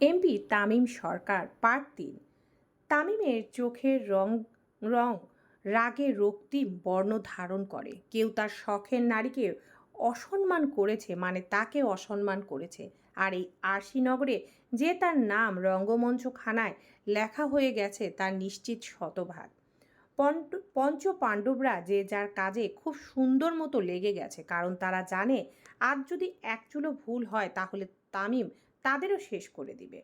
MP Tamim সরকার, part তিন। তামিমের চোখের রং রং রাগে রক্তিম বর্ণ ধারণ করে। কেউ তার শখের নারীকে অসম্মান করেছে মানে তাকে অসম্মান করেছে। আর এই আরশিনগরে যে তার নাম রঙ্গমঞ্চ খানায় লেখা হয়ে গেছে তার নিশ্চিত শতভাগ। পঞ্চ- পাণ্ডবরা যে যার কাজে খুব সুন্দর মতো লেগে গেছে, কারণ তারা জানে, আজ যদি এক চুলো ভুল হয় তাহলে তামিম তাদেরও শেষ করে দিবে।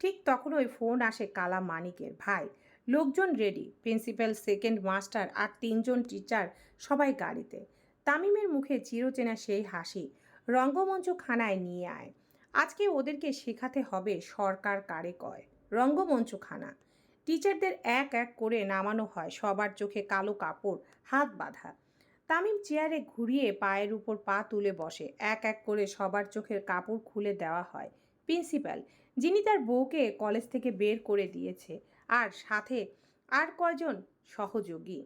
ঠিক তখন ওই ফোন আসে কালা মানিকের ভাই। লোকজন রেডি প্রিন্সিপাল সেকেন্ড মাস্টার আর তিনজন টিচার সবাই গাড়িতে। তামিমের মুখে চিরচেনা সেই হাসি। রঙ্গমঞ্চ খানায় নিয়ে আয়। আজকে ওদেরকে শেখাতে হবে সরকার কারে কয়। রঙ্গমঞ্চ খানা টিচারদের এক এক করে নামানো হয় সবার চোখে কালো কাপড়, হাত বাঁধা। তামিম চেয়ারে ঘুরিয়ে পায়ের উপর পা তুলে বসে। এক এক করে সবার চোখের কাপড় খুলে দেওয়া হয়। প্রিন্সিপাল, যিনি তার বউকে কলেজ থেকে বের করে দিয়েছে, আর সাথে আর কয়জন সহযোগী।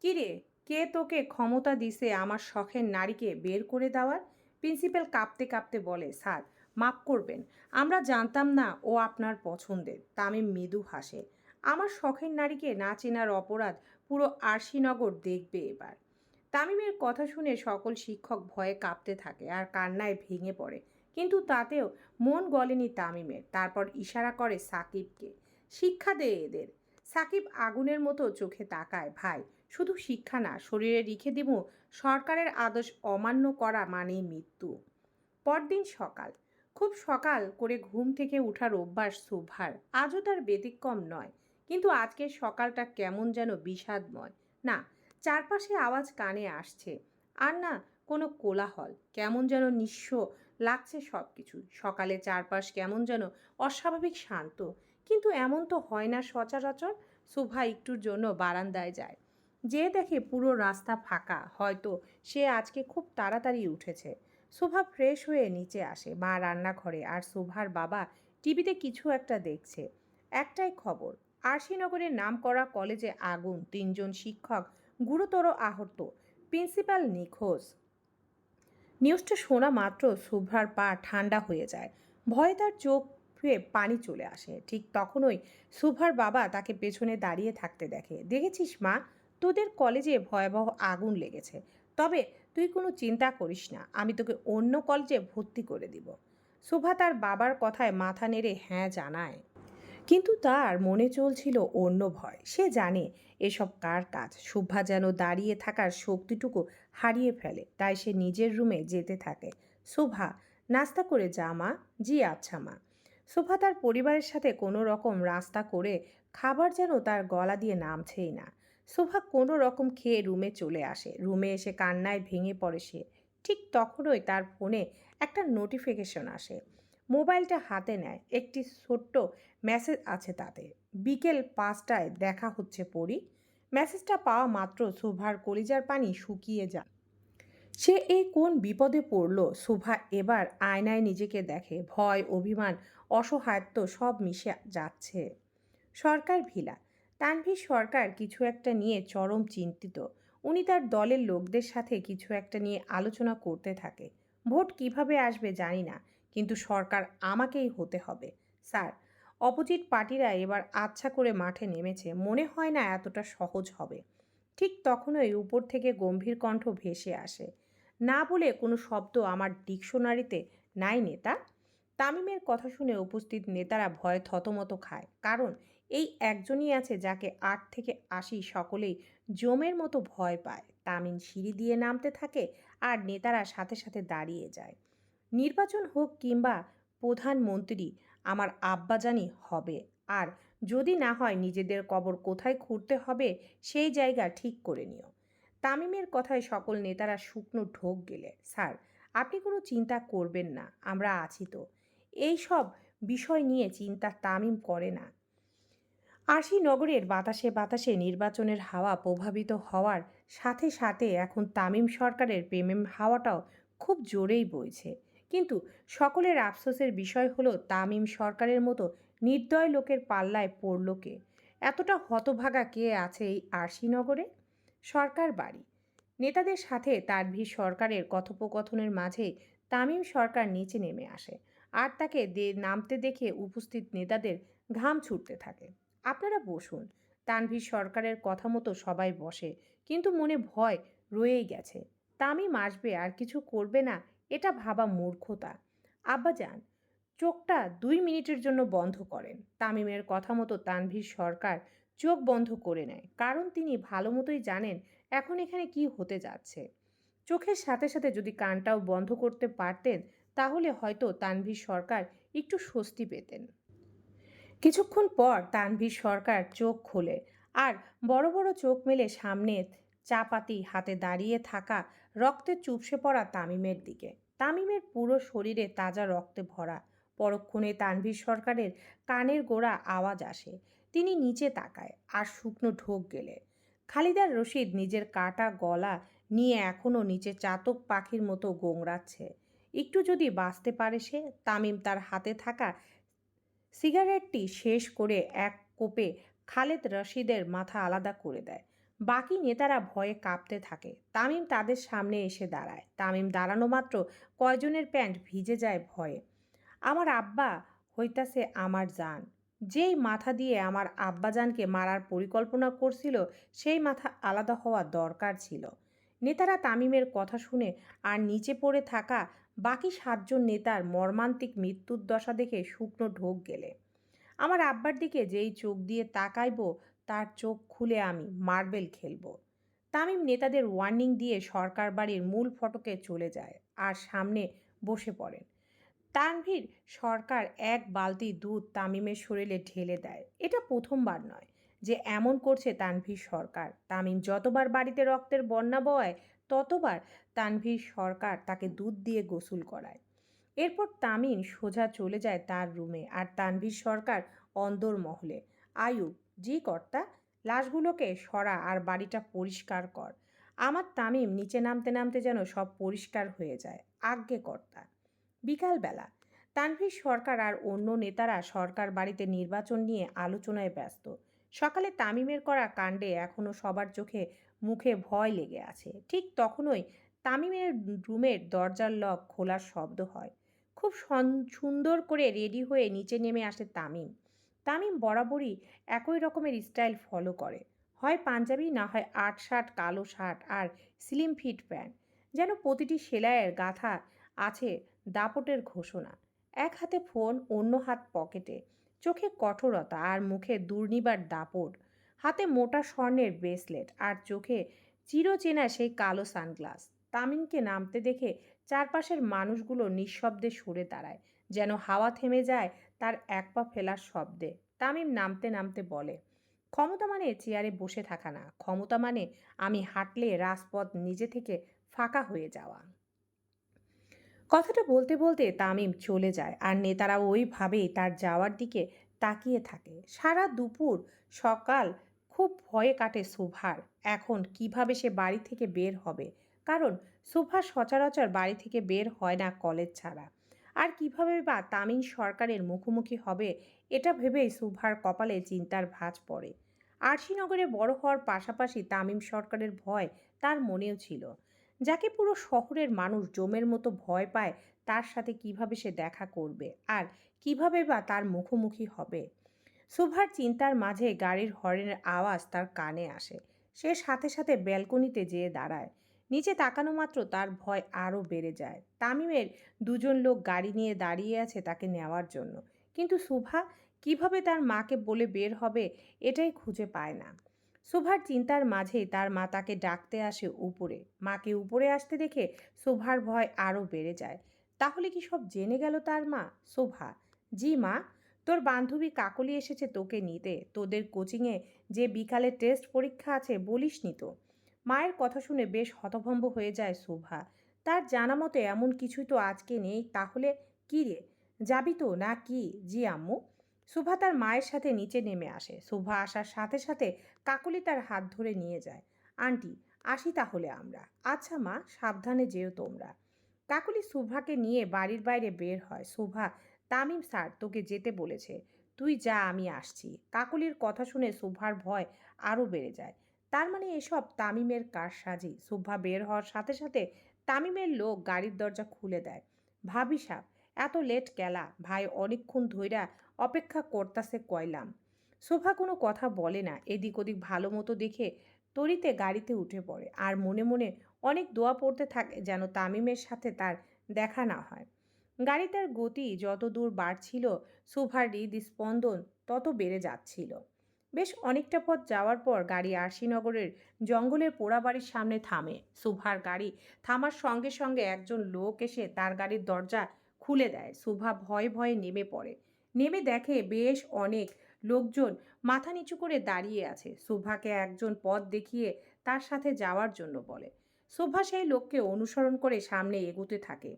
কিরে, কে তোকে ক্ষমতা দিছে আমার শখের নারীকে বের করে দেওয়ার? প্রিন্সিপাল কাঁপতে কাঁপতে বলে, স্যার, মাফ করবেন, আমরা জানতাম না ও আপনার পছন্দের। তামিম মৃদু হাসে, আমার শখের নারীকে না চেনার অপরাধ পুরো আরশিনগর দেখবে এবার। তামিমের কথা শুনে সকল শিক্ষক ভয়ে কাঁপতে থাকে আর কান্নায় ভেঙে পড়ে। কিন্তু তাতেও মন গলেনি তামিমের। তারপর ইশারা করে সাকিবকে। শিক্ষা দে এদের। সাকিব আগুনের মতো চোখে তাকায়, ভাই, শুধু শিক্ষা না, শরীরে রেখে দিব, সরকারের আদেশ অমান্য করা মানেই মৃত্যু। পরদিন সকাল। খুব সকাল করে ঘুম থেকে ওঠার অভ্যাস সুভার। আজও তার ব্যতিক্রম নয়, কিন্তু আজকের সকালটা কেমন যেন বিষাদময়। না, চারপাশে আওয়াজ কানে আসছে আর না কোনো কোলাহল, কেমন যেন নিঃস্ব লাগছে সব কিছু সকালে চারপাশ কেমন যেন অস্বাভাবিক শান্ত। কিন্তু এমন তো হয় না সচরাচর। শোভা একটুর জন্য বারান্দায় যায়। যে দেখে পুরো রাস্তা ফাঁকা, হয়তো সে আজকে খুব তাড়াতাড়ি উঠেছে। শোভা ফ্রেশ হয়ে নিচে আসে মা রান্নাঘরে আর শোভার বাবা টিভিতে কিছু একটা দেখছে। একটাই খবর, আরশিনগরের নামকরা কলেজে আগুন, তিনজন শিক্ষক গুরুতর আহত, প্রিন্সিপাল নিখোঁজ। নিউজটা শোনা মাত্র শুভ্রার পা ঠান্ডা হয়ে যায়। ভয়ে তার চোখ ফেয়ে পানি চলে আসে। ঠিক তখনই শুভ্রার বাবা তাকে পেছনে দাঁড়িয়ে থাকতে দেখে। দেখেছিস মা, তোদের কলেজে ভয়াবহ আগুন লেগেছে। তবে তুই কোনো চিন্তা করিস না, আমি তোকে অন্য কলেজে ভর্তি করে দিব। শোভা তার বাবার কথায় মাথা নেড়ে হ্যাঁ জানায়। কিন্তু তার মনে চলছিল অন্য ভয়। সে জানে এসব কার কাজ। শুভ্রা যেন দাঁড়িয়ে থাকার শক্তিটুকু হারিয়ে ফেলে, তাই সে নিজের রুমে যেতে থাকে। শোভা নাস্তা করে যা মা। জি আচ্ছা মা। শোভা তার পরিবারের সাথে কোনো রকম রাস্তা করে খাবার যেন তার গলা দিয়ে নামছেই না। শোভা কোনো রকম খেয়ে রুমে চলে আসে। রুমে এসে কান্নায় ভেঙে পড়ে সে। ঠিক তখনই তার ফোনে একটা নোটিফিকেশন আসে। মোবাইলটা হাতে নেয়। একটি ছোট্ট মেসেজ আছে তাতে। বিকেল পাঁচটায় দেখা হচ্ছে পড়ি মেসেজটা পাওয়া মাত্র শোভার কলিজার পানি শুকিয়ে যায়। সে এই কোন বিপদে পড়ল? শোভা এবার আয়নায় নিজেকে দেখে ভয়, অভিমান, অসহায়ত্ব সব মিশে যাচ্ছে। সরকার ভিলা। তানভীর সরকার কিছু একটা নিয়ে চরম চিন্তিত। উনি তার দলের লোকদের সাথে কিছু একটা নিয়ে আলোচনা করতে থাকে। ভোট কীভাবে আসবে জানি না। কিন্তু সরকার আমাকেই হতে হবে। স্যার, অপোজিট পার্টিরা এবার আচ্ছা করে মাঠে নেমেছে। মনে হয় না এতটা সহজ হবে। ঠিক তখনই উপর থেকে গম্ভীর কণ্ঠ ভেসে আসে। না বলে কোনো শব্দ আমার ডিকশনারিতে নাই নেতা। তামিমের কথা শুনে উপস্থিত নেতারা ভয়ে থতমত খায়। কারণ এই একজনই আছে যাকে আট থেকে আশি সকলেই জমের মতো ভয় পায়। তামিম সিঁড়ি দিয়ে নামতে থাকে আর নেতারা সাথে সাথে দাঁড়িয়ে যায়। নির্বাচন হোক কিংবা প্রধানমন্ত্রী, আমার আব্বাজানি হবে। আর যদি না হয় নিজেদের কবর কোথায় খুঁড়তে হবে সেই জায়গা ঠিক করে নিও। তামিমের কথায় সকল নেতারা শুকনো ঢোক গেলে, স্যার, আপনি কোনো চিন্তা করবেন না, আমরা আছি তো। এই সব বিষয় নিয়ে চিন্তা তামিম করে না। আশি নগরের বাতাসে বাতাসে নির্বাচনের হাওয়া প্রভাবিত হওয়ার সাথে সাথে এখন তামিম সরকারের প্রেমেম হাওয়াটাও খুব জোরেই বইছে। কিন্তু সকলের আফসোসের বিষয় হলো তামিম সরকারের মতো নির্দয় লোকের পাল্লায় পড়ল কে? এতটা হতভাগা কে আছে এই আরশিনগরে সরকার বাড়ি। নেতাদের সাথে তারভীর সরকারের কথোপকথনের মাঝে তামিম সরকার নিচে নেমে আসে আর তাকে দে, নামতে দেখে উপস্থিত নেতাদের ঘাম ছুটতে থাকে। আপনারা বসুন, তানভীর সরকারের কথা মতো সবাই বসে, কিন্তু মনে ভয় রয়েই গেছে। তামিম আসবে, আর কিছু করবে না এটা ভাবা মূর্খতা। আব্বাজান, চোখটা দুই মিনিটের জন্য বন্ধ করেন। তামিমের কথা মতো তানভীর সরকার চোখ বন্ধ করে নেয়, কারণ তিনি ভালো মতোই জানেন এখন এখানে কি হতে যাচ্ছে। চোখের সাথে সাথে যদি কানটাও বন্ধ করতে পারতেন, তাহলে হয়তো তানভীর সরকার একটু স্বস্তি পেতেন। কিছুক্ষণ পর তানভীর সরকার চোখ খোলে আর বড় বড় চোখ মেলে সামনে চাপাতি হাতে দাঁড়িয়ে থাকা রক্তে চুপসে পড়া তামিমের দিকে। তামিমের পুরো শরীরে তাজা রক্তে ভরা। পরক্ষণে তানভীর সরকারের কানের গোড়া আওয়াজ আসে। তিনি নিচে তাকায় আর শুকনো ঢোক গেলে। খালিদার রশিদ নিজের কাটা গলা নিয়ে এখনও নিচে চাতক পাখির মতো গোংড়াচ্ছে একটু যদি বাঁচতে পারে সে, তামিম তার হাতে থাকা সিগারেটটি শেষ করে এক কোপে খালেদ রশিদের মাথা আলাদা করে দেয়। বাকি নেতারা ভয়ে কাঁপতে থাকে। তামিম তাদের সামনে এসে দাঁড়ায়। তামিম দাঁড়ানো মাত্র কয়জনের প্যান্ট ভিজে যায় ভয়ে। আমার আব্বা হইতাছে আমার জান। যেই মাথা দিয়ে আমার আব্বাজানকে মারার পরিকল্পনা করছিল, সেই মাথা আলাদা হওয়া দরকার ছিল। নেতারা তামিমের কথা শুনে আর নিচে পড়ে থাকা বাকি সাতজন নেতার মর্মান্তিক মৃত্যুর দশা দেখে শুকনো ঢোক গেলে। আমার আব্বার দিকে যেই চোখ দিয়ে তাকাইব তার চোখ খুলে আমি মার্বেল খেলব। তামিম নেতাদের ওয়ার্নিং দিয়ে সরকার বাড়ির মূল ফটকে চলে যায় আর সামনে বসে পড়েন। তানভীর সরকার এক বালতি দুধ তামিমের শরীরে ঢেলে দেয়। এটা প্রথমবার নয় যে এমন করছে তানভীর সরকার। তামিম যতবার বাড়িতে রক্তের বন্যা বয়, ততবার তানভীর সরকার তাকে দুধ দিয়ে গোসল করায়। এরপর তামিম সোজা চলে যায় তার রুমে আর তানভীর সরকার অন্দর মহলে আয়ুব জি কর্তা, লাশগুলোকে সরা আর বাড়িটা পরিষ্কার কর। আমার তামিম নিচে নামতে নামতে যেন সব পরিষ্কার হয়ে যায়। আজ্ঞে কর্তা। বিকালবেলা তানভীর সরকার আর অন্য নেতারা সরকার বাড়িতে নির্বাচন নিয়ে আলোচনায় ব্যস্ত। সকালে তামিমের করা কাণ্ডে এখনও সবার চোখে মুখে ভয় লেগে আছে। ঠিক তখনই তামিমের রুমের দরজার লক খোলার শব্দ হয়। খুব সুন্দর করে রেডি হয়ে নিচে নেমে আসে তামিম। তামিম বরাবরই একই রকমের স্টাইল ফলো করে। হয় পাঞ্জাবি, না হয় আট শার্ট, কালো শার্ট আর স্লিম ফিট প্যান্ট যেন প্রতিটি সেলাইয়ের গাথা আছে দাপটের ঘোষণা। এক হাতে ফোন অন্য হাত পকেটে চোখে কঠোরতা আর মুখে দুর্নিবার দাপট। হাতে মোটা স্বর্ণের ব্রেসলেট আর চোখে চিরচেনা সেই কালো সানগ্লাস তামিমকে নামতে দেখে চারপাশের মানুষগুলো নিঃশব্দে সরে দাঁড়ায়। যেন হাওয়া থেমে যায় তার এক পা ফেলার শব্দে। তামিম নামতে নামতে বলে, ক্ষমতা মানে চেয়ারে বসে থাকা না। ক্ষমতা মানে আমি হাঁটলে রাজপথ নিজে থেকে ফাঁকা হয়ে যাওয়া। কথাটা বলতে বলতে তামিম চলে যায় আর নেতারা ওইভাবেই তার যাওয়ার দিকে তাকিয়ে থাকে। সারা দুপুর সকাল খুব ভয়ে কাটে শোভার এখন কীভাবে সে বাড়ি থেকে বের হবে? কারণ শোভা সচরাচর বাড়ি থেকে বের হয় না কলেজ ছাড়া। আর কীভাবে বা তামিম সরকারের মুখোমুখি হবে, এটা ভেবেই সুভার কপালে চিন্তার ভাঁজ পড়ে। আরশিনগরে বড় হওয়ার পাশাপাশি তামিম সরকারের ভয় তার মনেও ছিল। যাকে পুরো শহরের মানুষ জমের মতো ভয় পায়, তার সাথে কীভাবে সে দেখা করবে আর কীভাবে বা তার মুখোমুখি হবে? শোভার চিন্তার মাঝে গাড়ির হর্নের আওয়াজ তার কানে আসে। সে সাথে সাথে ব্যালকনিতে যেয়ে দাঁড়ায়। নিচে তাকানো মাত্র তার ভয় আরও বেড়ে যায়। তামিমের দুজন লোক গাড়ি নিয়ে দাঁড়িয়ে আছে তাকে নেওয়ার জন্য। কিন্তু শোভা কীভাবে তার মাকে বলে বের হবে এটাই খুঁজে পায় না। শোভার চিন্তার মাঝেই তার মা তাকে ডাকতে আসে উপরে। মাকে উপরে আসতে দেখে শোভার ভয় আরও বেড়ে যায়। তাহলে কি সব জেনে গেল তার মা? শোভা জি মা, তোর বান্ধবী কাকলি এসেছে তোকে নিতে। তোদের কোচিংয়ে যে বিকালে টেস্ট পরীক্ষা আছে বলিস নি তো। মায়ের কথা শুনে বেশ হতভম্ব হয়ে যায় শোভা। তার জানা মতে এমন কিছুই তো আজকে নেই, তাহলে কী রে? যাবি তো না কি? জি আম্মু। শোভা তার মায়ের সাথে নিচে নেমে আসে। শোভা আসার সাথে সাথে কাকলি তার হাত ধরে নিয়ে যায়। আন্টি, আসি তাহলে আমরা। আচ্ছা মা, সাবধানে যেও তোমরা। কাকলি শোভাকে নিয়ে বাড়ির বাইরে বের হয়। শোভা, তামিম স্যার তোকে যেতে বলেছে। তুই যা, আমি আসছি। কাকলির কথা শুনে শোভার ভয় আরও বেড়ে যায়। তার মানে এসব তামিমের কারসাজি। শোভা বের হওয়ার সাথে সাথে তামিমের লোক গাড়ির দরজা খুলে দেয়। ভাবি সাপ এত লেট কেলা? ভাই অনেকক্ষণ ধইরা অপেক্ষা করতাছে কয়লাম। শোভা কোনো কথা বলে না। এদিক ওদিক ভালো মতো দেখে তরিতে গাড়িতে উঠে পড়ে। আর মনে মনে অনেক দোয়া পড়তে থাকে যেন তামিমের সাথে তার দেখা না হয়। গাড়িটার গতি যত দূর বাড়ছিল শোভার হৃদস্পন্দন তত বেড়ে যাচ্ছিল। বেশ অনেকটা পথ যাওয়ার পর গাড়ি আরশিনগরের জঙ্গলের পোড়াবাড়ির সামনে থামে। সুভার গাড়ি থামার সঙ্গে সঙ্গে একজন লোক এসে তার গাড়ির দরজা খুলে দেয়। সুভা ভয়ে ভয়ে নেমে পড়ে। নেমে দেখে বেশ অনেক লোকজন মাথা নিচু করে দাঁড়িয়ে আছে। সুভাকে একজন পথ দেখিয়ে তার সাথে যাওয়ার জন্য বলে। সুভা সেই লোককে অনুসরণ করে সামনে এগোতে থাকে।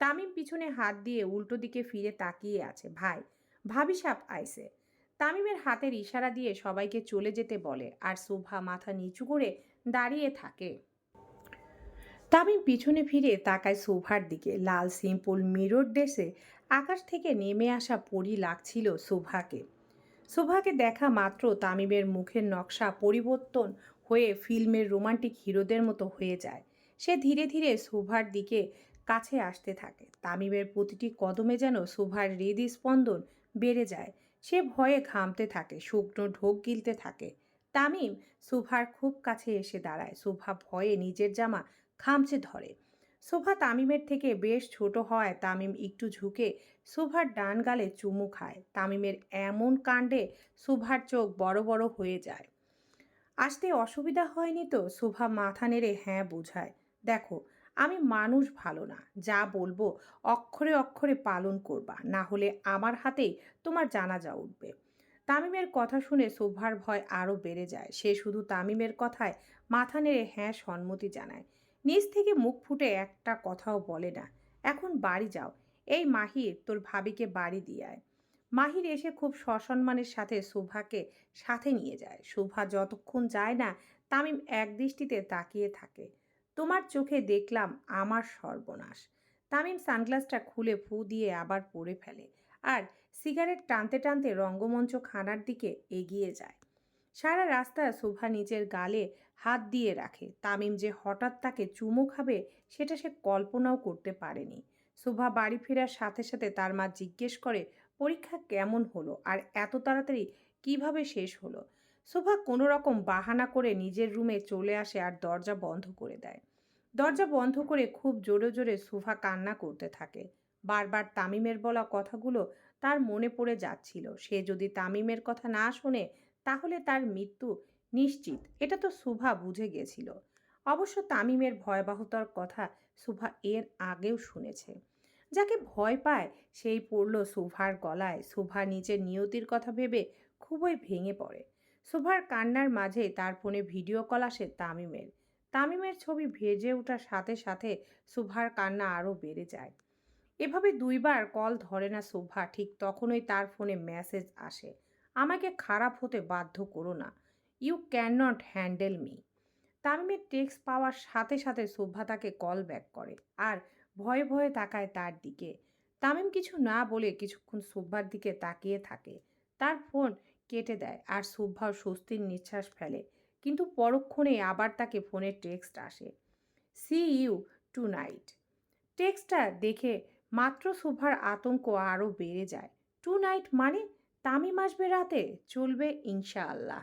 তামিম পিছনে হাত দিয়ে উল্টো দিকে ফিরে তাকিয়ে আছে। ভাই ভাবি সাপ আইসে। তামিমের হাতের ইশারা দিয়ে সবাইকে চলে যেতে বলে আর শোভা মাথা নিচু করে দাঁড়িয়ে থাকে। তামিম পিছনে ফিরে তাকায় শোভার দিকে। লাল সিম্পল মিরর ড্রেসে আকাশ থেকে নেমে আসা পরি লাগছিল শোভাকে। শোভাকে দেখা মাত্র তামিমের মুখের নকশা পরিবর্তন হয়ে ফিল্মের রোমান্টিক হিরোদের মতো হয়ে যায়। সে ধীরে ধীরে শোভার দিকে কাছে আসতে থাকে। তামিমের প্রতিটি কদমে যেন শোভার হৃদস্পন্দন বেড়ে যায়। সে ভয়ে ঘামতে থাকে, শুকনো ঢোক গিলতে থাকে। তামিম সুভার খুব কাছে এসে দাঁড়ায়। সুভা ভয়ে নিজের জামা খামচে ধরে। শোভা তামিমের থেকে বেশ ছোট হওয়ায় তামিম একটু ঝুঁকে শোভার ডান গালে চুমু খায়। তামিমের এমন কাণ্ডে শোভার চোখ বড় বড় হয়ে যায়। আসতে অসুবিধা হয়নি তো? শোভা মাথা নেড়ে হ্যাঁ বোঝায়। দেখো আমি মানুষ ভালো না। যা বলব অক্ষরে অক্ষরে পালন করবা, না হলে আমার হাতেই তোমার জানাজা উঠবে। তামিমের কথা শুনে শোভার ভয় আরও বেড়ে যায়। সে শুধু তামিমের কথায় মাথা নেড়ে হ্যাঁ সম্মতি জানায়। নিজ থেকে মুখ ফুটে একটা কথাও বলে না, এখন বাড়ি যাও। এই মাহির তোর ভাবিকে বাড়ি দিয়ে আয়। মাহির এসে খুব সসম্মানের সাথে শোভাকে সাথে নিয়ে যায়। শোভা যতক্ষণ যায় না, তামিম এক দৃষ্টিতে তাকিয়ে থাকে। তোমার চোখে দেখলাম আমার সর্বনাশ। তামিম সানগ্লাসটা খুলে ফু দিয়ে আবার পরে ফেলে আর সিগারেট টানতে টানতে রঙ্গমঞ্চ খানার দিকে এগিয়ে যায়। সারা রাস্তা শোভা নিজের গালে হাত দিয়ে রাখে। তামিম যে হঠাৎ তাকে চুমু খাবে সেটা সে কল্পনাও করতে পারেনি। শোভা বাড়ি ফেরার সাথে সাথে তার মা জিজ্ঞেস করে, পরীক্ষা কেমন হলো? আর এত তাড়াতাড়ি কীভাবে শেষ হলো? শোভা কোনো রকম বাহানা করে নিজের রুমে চলে আসে আর দরজা বন্ধ করে দেয়। দরজা বন্ধ করে খুব জোরে জোরে সোফা কান্না করতে থাকে। বারবার তামিমের বলা কথাগুলো তার মনে পড়ে যাচ্ছিল। সে যদি তামিমের কথা না শোনে, তাহলে তার মৃত্যু নিশ্চিত। এটা তো সুভা বুঝে গেছিল। অবশ্য তামিমের ভয়াবহতার কথা সুভা এর আগেও শুনেছে। যাকে ভয় পায়, সেই পড়ল সুভার গলায়। সুভা নিজের নিয়তির কথা ভেবে খুবই ভেঙে পড়ে। সুভার কান্নার মাঝে তার ফোনে ভিডিও কল আসে তামিমের। তামিমের ছবি ভেজে ওঠার সাথে সাথে সুভার কান্না আরও বেড়ে যায়। এভাবে দুইবার কল ধরে না শোভা, ঠিক তখনই তার ফোনে মেসেজ আসে। আমাকে খারাপ হতে বাধ্য করো না। You can not handle me. তামিমের টেক্সট পাওয়ার সাথে সাথে শোভা তাকে কল ব্যাক করে আর ভয়ে ভয়ে তাকায় তার দিকে। তামিম কিছু না বলে কিছুক্ষণ শোভার দিকে তাকিয়ে থাকে। তার ফোন কেটে দেয় আর শোভাও স্বস্তির নিঃশ্বাস ফেলে। কিন্তু পরক্ষণে আবার তাকে ফোনের টেক্সট আসে, সি ইউ টু নাইট টেক্সটটা দেখে মাত্র সুভার আতঙ্ক আরও বেড়ে যায়। টু নাইট মানে তামিম আসবে রাতে? চলবে ইনশাআল্লাহ।